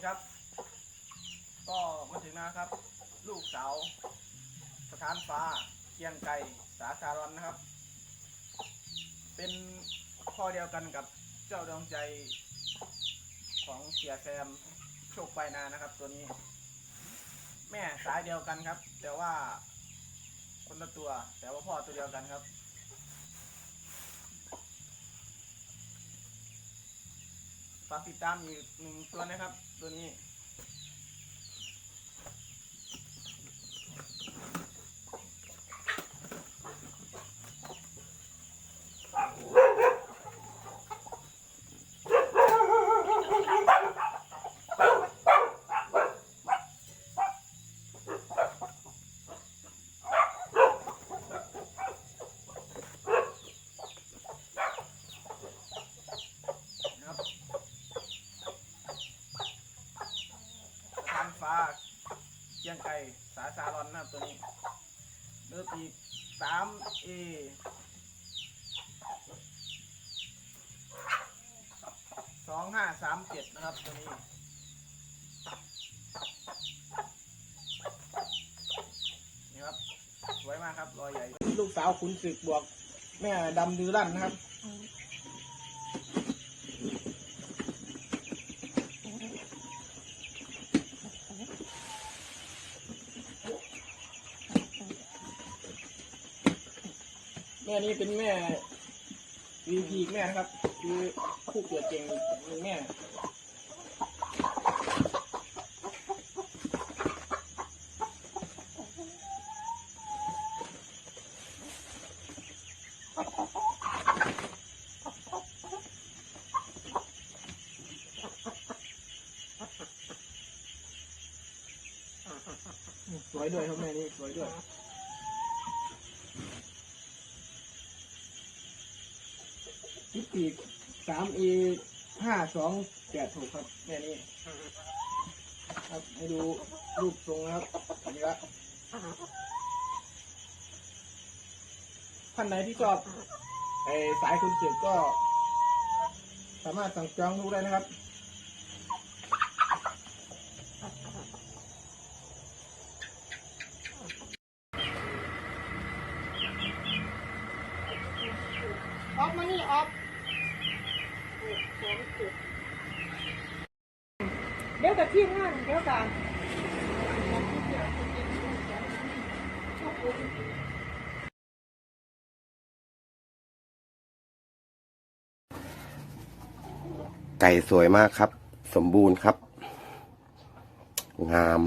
ีครับ ก็มาถึงนะครับ ลูกสาวสถานฟ้าเคียงไก่สาคารอนนะครับ เป็นพ่อเดียวกันกับเจ้าดวงใจของเสียแซมโชคไปนานะครับ ตัวนี้ แม่สายเดียวกันครับ แต่ว่าคนละตัว แต่ว่าพ่อตัวเดียวกันครับ ฝากติดตามอีกหนึ่งตัวนะครับ ตัวนี้ นะครับทางฟ้า เกียงไก่สาสารอนนะครับตัวนี้เลือกอีกสามเอสองห้าสามเจ็ดนะครับตัวนี้นี่ครับสวยมากครับรอยใหญ่ ลูกสาวขุนศึกบวก แม่ดำดือลั่นนะครับ ม่นี้เป็นแม่ VP อีแม่นะครับ คือผู้เกิดเก่งอีกหนึ่งแม่สวยด้วยครับแม่นี่สวยด้วย พิปีกสามเอห้าสองแปดถูกครับแค่นี่ครับให้ดูรูปทรงนะครับอันนี้ละท่านไหนที่ชอบไอสายคุณเสือก็ สามารถสั่งจองดูได้นะครับ อฟมานี่ออฟเดี๋ยวกับที่งานเดี๋ยวกันไก่สวยมากครับ สมบูรณ์ครับ งาม